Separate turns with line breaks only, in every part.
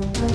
Thank you.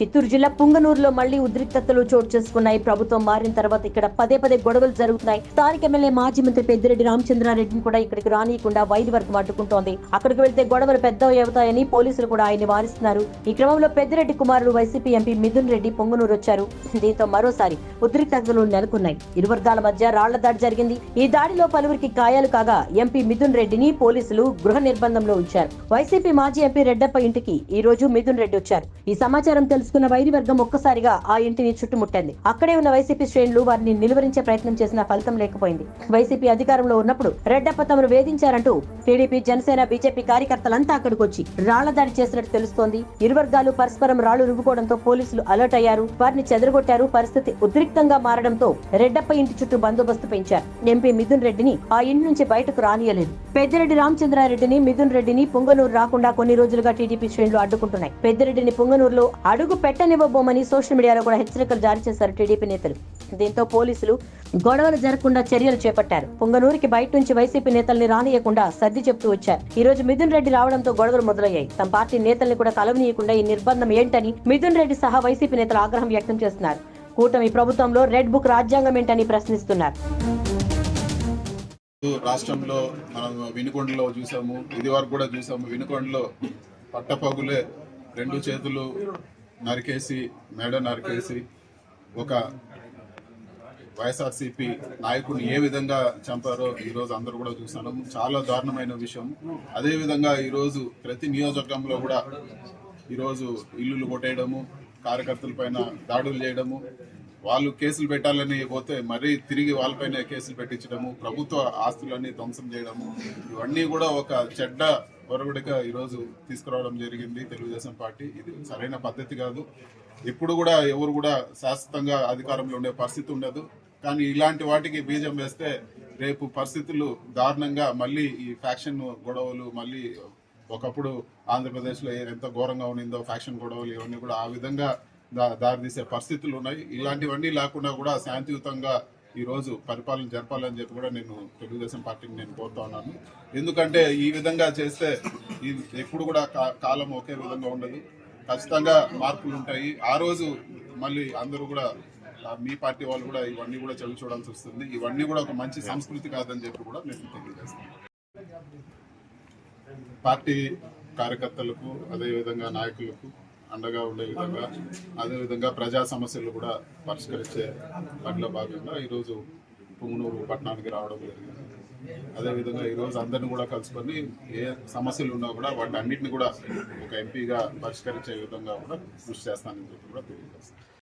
Chittoor జిల్లా పుంగనూరులో మళ్ళీ ఉద్రిక్తతలు చోటు చేసుకున్నాయి. ప్రభుత్వం మారిన తర్వాత ఇక్కడ పదే పదే గొడవలు జరుగుతున్నాయి. స్థానిక ఎమ్మెల్యే మాజీ మంత్రి పెద్దిరెడ్డి రామచంద్రారెడ్డిని కూడా ఇక్కడికి రానియకుండా వైద్య వర్గం అడ్డుకుంటోంది. అక్కడికి వెళ్తే గొడవలు పెద్ద అవుతాయని పోలీసులు కూడా ఆయన్ని వారిస్తున్నారు. ఈ క్రమంలో పెద్దిరెడ్డి కుమారుడు వైసీపీ ఎంపీ మిథున్ రెడ్డి పొంగనూరు వచ్చారు. దీంతో మరోసారి ఉద్రిక్తతలు నెలకొన్నాయి. ఇరు వర్గాల మధ్య రాళ్ళ దాడి జరిగింది. ఈ దాడిలో పలువురికి గాయాలు కాగా ఎంపీ మిథున్ రెడ్డిని పోలీసులు గృహ నిర్బంధంలో ఉంచారు. వైసీపీ మాజీ ఎంపీ రెడ్డప్ప ఇంటికి ఈ రోజు మిథున్ రెడ్డి వచ్చారు. ఈ సమాచారం తెలుసు తీసుకున్న వర్గం ఒక్కసారిగా ఆ ఇంటిని చుట్టుముట్టింది. అక్కడే ఉన్న వైసీపీ శ్రేణులు వారిని నిలువరించే ప్రయత్నం చేసిన ఫలితం లేకపోయింది. వైసీపీ అధికారంలో ఉన్నప్పుడు రెడ్డప్ప తమను వేధించారంటూ టీడీపీ జనసేన బీజేపీ కార్యకర్తలంతా అక్కడికి వచ్చి రాళ్ళ దాడి చేసినట్టు తెలుస్తోంది. ఇరు వర్గాలు పరస్పరం రాళ్ళు రువ్వుకోవడంతో పోలీసులు అలర్ట్ అయ్యారు. వారిని చెదరగొట్టారు. పరిస్థితి ఉద్రిక్తంగా మారడంతో రెడ్డప్ప ఇంటి చుట్టూ బందోబస్తు పెంచారు. ఎంపీ మిథున్ రెడ్డిని ఆ ఇంటి నుంచి బయటకు రానియలేదు. పెద్దిరెడ్డి రామచంద్రారెడ్డిని మిథున్ రెడ్డిని పుంగనూరు రాకుండా కొన్ని రోజులుగా టీడీపీ శ్రేణులు అడ్డుకుంటున్నాయి. పెద్దిరెడ్డిని పుంగనూరులో అడుగు పెట్టనివ్వబోమని సోషల్ మీడియాలో కూడా హెచ్చరికలు జారీ చేశారు టీడీపీ నేతలు. దీంతో పోలీసులు గొడవలు జరగకుండా చర్యలు చేపట్టారు. పొంగనూరికి బయట నుంచి వైసీపీ నేతల్ని రానియకుండా సర్ది చెప్తూ వచ్చారు. ఈ రోజు మిథున్ రెడ్డి రావడంతో గొడవలు మొదలయ్యాయి. తమ పార్టీ నేతల్ని కూడా కలవనీయకుండా ఈ నిర్బంధం ఏంటని మిథున్ రెడ్డి సహా వైసీపీ నేతలు ఆగ్రహం వ్యక్తం చేస్తున్నారు. కూటమి ప్రభుత్వంలో రెడ్ బుక్ రాజ్యాంగం ఏంటని ప్రశ్నిస్తున్నారు.
రాష్ట్రంలో మనం వినుకొండలో చూసాము ఇది వరకు కూడా చూసాము వినుకొండలో పట్టపగులే రెండు చేతులు నరికేసి మెడ నరికేసి ఒక వైఎస్ఆర్సీపీ నాయకుడిని ఏ విధంగా చంపారో ఈరోజు అందరూ కూడా చూసాను చాలా దారుణమైన విషయం. అదేవిధంగా ఈరోజు ప్రతి నియోజకవర్గంలో కూడా ఈరోజు ఇల్లులు కొట్టేయడము కార్యకర్తల పైన దాడులు చేయడము వాళ్ళు కేసులు పెట్టాలని పోతే మరీ తిరిగి వాళ్ళపైన కేసులు పెట్టించడము ప్రభుత్వ ఆస్తులన్నీ ధ్వంసం చేయడము ఇవన్నీ కూడా ఒక చెడ్డ ఒరవడిగా ఈరోజు తీసుకురావడం జరిగింది తెలుగుదేశం పార్టీ. ఇది సరైన పద్ధతి కాదు. ఎప్పుడు కూడా ఎవరు కూడా శాశ్వతంగా అధికారంలో ఉండే పరిస్థితి ఉండదు. కానీ ఇలాంటి వాటికి బీజం వేస్తే రేపు పరిస్థితులు దారుణంగా మళ్ళీ ఈ ఫ్యాక్షన్ గొడవలు మళ్ళీ ఒకప్పుడు ఆంధ్రప్రదేశ్లో ఎంత ఘోరంగా ఉండిందో ఫ్యాక్షన్ గొడవలు ఇవన్నీ కూడా ఆ విధంగా దారితీసే పరిస్థితులు ఉన్నాయి. ఇలాంటివన్నీ లేకుండా కూడా శాంతియుతంగా ఈరోజు పరిపాలన జరపాలని చెప్పి కూడా నేను తెలుగుదేశం పార్టీని నేను కోరుతా ఉన్నాను. ఎందుకంటే ఈ విధంగా చేస్తే ఈ ఎప్పుడు కూడా కా- కాలం ఒకే విధంగా ఉండదు. ఖచ్చితంగా మార్పులు ఉంటాయి. ఆ రోజు మళ్ళీ అందరూ కూడా మీ పార్టీ వాళ్ళు కూడా ఇవన్నీ కూడా చవి చూడాల్సి వస్తుంది. ఇవన్నీ కూడా ఒక మంచి సంస్కృతి కాదని చెప్పి కూడా నేను తెలియజేస్తాను. పార్టీ కార్యకర్తలకు అదేవిధంగా నాయకులకు అండగా ఉండే విధంగా అదేవిధంగా ప్రజా సమస్యలు కూడా పరిష్కరించే పనిలో భాగంగా ఈరోజు పుంగనూరు పట్టణానికి రావడం జరిగింది. అదేవిధంగా ఈరోజు అందరిని కూడా కలుసుకొని ఏ సమస్యలు ఉన్నా కూడా వాటి అన్నింటిని కూడా ఒక ఎంపీగా పరిష్కరించే విధంగా కూడా కృషి చేస్తానని చెప్పి కూడా తెలియజేస్తాను.